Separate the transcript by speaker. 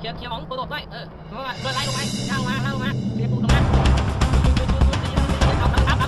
Speaker 1: เคียร์เคียร์ของตัวตด้วยเออเดินไล่ลงไปย่างมาเข้ามาเคลียร์ปูตรงนั้นเอาครับ